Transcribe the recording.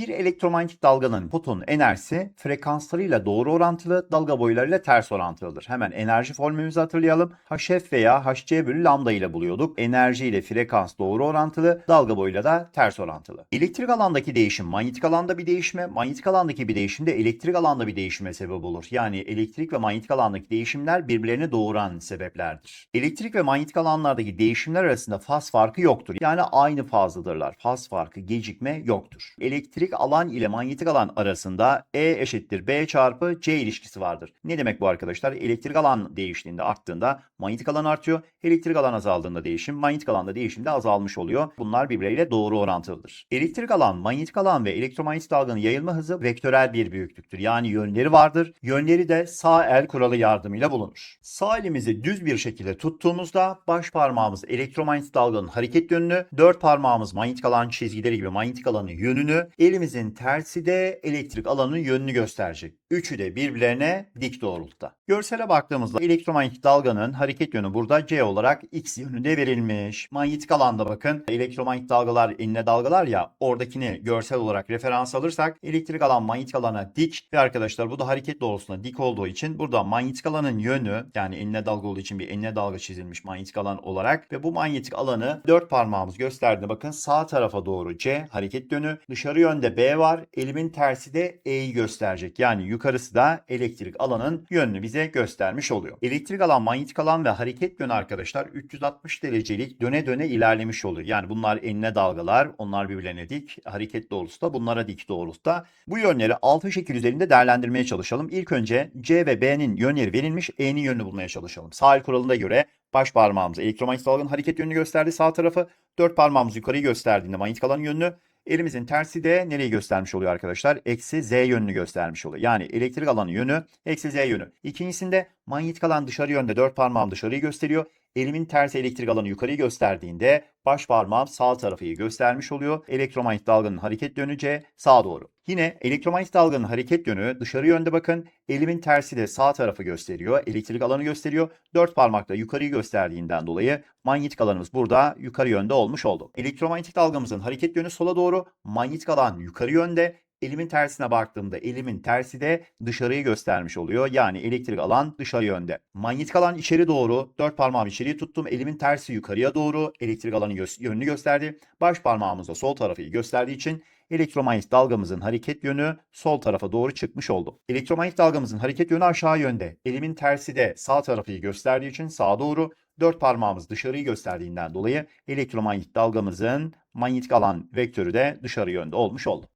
Bir elektromanyetik dalganın fotonun enerjisi frekanslarıyla doğru orantılı, dalga boylarıyla ters orantılıdır. Hemen enerji formülümüzü hatırlayalım. HF veya HC bölü lambda ile buluyorduk. Enerji ile frekans doğru orantılı, dalga boyuyla da ters orantılı. Elektrik alandaki değişim manyetik alanda bir değişime, manyetik alandaki bir değişim de elektrik alanda bir değişime sebep olur. Yani elektrik ve manyetik alandaki değişimler birbirlerini doğuran sebeplerdir. Elektrik ve manyetik alanlardaki değişimler arasında faz farkı yoktur. Yani aynı fazdadırlar. Faz farkı, gecikme yoktur. Elektrik alan ile manyetik alan arasında E eşittir B çarpı C ilişkisi vardır. Ne demek bu arkadaşlar? Elektrik alan değiştiğinde, arttığında manyetik alan artıyor. Elektrik alan azaldığında değişim, manyetik alanda değişim de azalmış oluyor. Bunlar birbirleriyle doğru orantılıdır. Elektrik alan, manyetik alan ve elektromanyetik dalganın yayılma hızı vektörel bir büyüklüktür. Yani yönleri vardır. Yönleri de sağ el kuralı yardımıyla bulunur. Sağ elimizi düz bir şekilde tuttuğumuzda baş parmağımız elektromanyetik dalganın hareket yönünü, dört parmağımız manyetik alan çizgileri gibi manyetik alanın yönünü, elimizin tersi de elektrik alanının yönünü gösterecek. Üçü de birbirlerine dik doğrultuda. Görsele baktığımızda elektromanyetik dalganın hareket yönü burada C olarak X yönünde verilmiş. Manyetik alanda bakın elektromanyetik dalgalar enine dalgalar ya oradakini görsel olarak referans alırsak elektrik alan manyetik alana dik ve arkadaşlar bu da hareket doğrultusuna dik olduğu için burada manyetik alanın yönü yani enine dalga olduğu için bir enine dalga çizilmiş manyetik alan olarak ve bu manyetik alanı dört parmağımız gösterdiğinde bakın sağ tarafa doğru C hareket yönü dışarı yönde B var elimin tersi de E'yi gösterecek yani yukarısı da elektrik alanın yönünü bize göstermiş oluyor. Elektrik alan manyetik alan ve hareket yönü arkadaşlar 360 derecelik döne döne ilerlemiş oluyor. Yani bunlar enine dalgalar onlar birbirlerine dik hareket doğrultusu da bunlara dik doğrultuda. Bu yönleri altı şekil üzerinde değerlendirmeye çalışalım. İlk önce C ve B'nin yönleri verilmiş E'nin yönünü bulmaya çalışalım. Sahil kuralına göre baş parmağımız elektromanyetik dalganın hareket yönünü gösterdi sağ tarafı. Dört parmağımız yukarıyı gösterdiğinde manyetik alanın yönünü. Elimizin tersi de nereyi göstermiş oluyor arkadaşlar? Eksi Z yönünü göstermiş oluyor. Yani elektrik alanı yönü eksi Z yönü. İkincisinde manyetik alan dışarı yönde dört parmağım dışarıyı gösteriyor. Elimin tersi elektrik alanı yukarıyı gösterdiğinde baş parmağım sağ tarafı göstermiş oluyor. Elektromanyetik dalganın hareket yönü sağa doğru. Yine elektromanyetik dalganın hareket yönü dışarı yönde bakın. Elimin tersi de sağ tarafı gösteriyor. Elektrik alanı gösteriyor. Dört parmakla yukarıyı gösterdiğinden dolayı manyetik alanımız burada yukarı yönde olmuş oldu. Elektromanyetik dalgamızın hareket yönü sola doğru. Manyetik alan yukarı yönde. Elimin tersine baktığımda elimin tersi de dışarıyı göstermiş oluyor. Yani elektrik alan dışarı yönde. Manyetik alan içeri doğru. Dört parmağımı içeriye tuttum. Elimin tersi yukarıya doğru. Elektrik alanı gö- yönünü gösterdi. Baş parmağımız da sol tarafı gösterdiği için elektromanyetik dalgamızın hareket yönü sol tarafa doğru çıkmış oldu. Elektromanyetik dalgamızın hareket yönü aşağı yönde. Elimin tersi de sağ tarafı gösterdiği için sağa doğru. Dört parmağımız dışarıyı gösterdiğinden dolayı elektromanyetik dalgamızın manyetik alan vektörü de dışarı yönde olmuş oldu.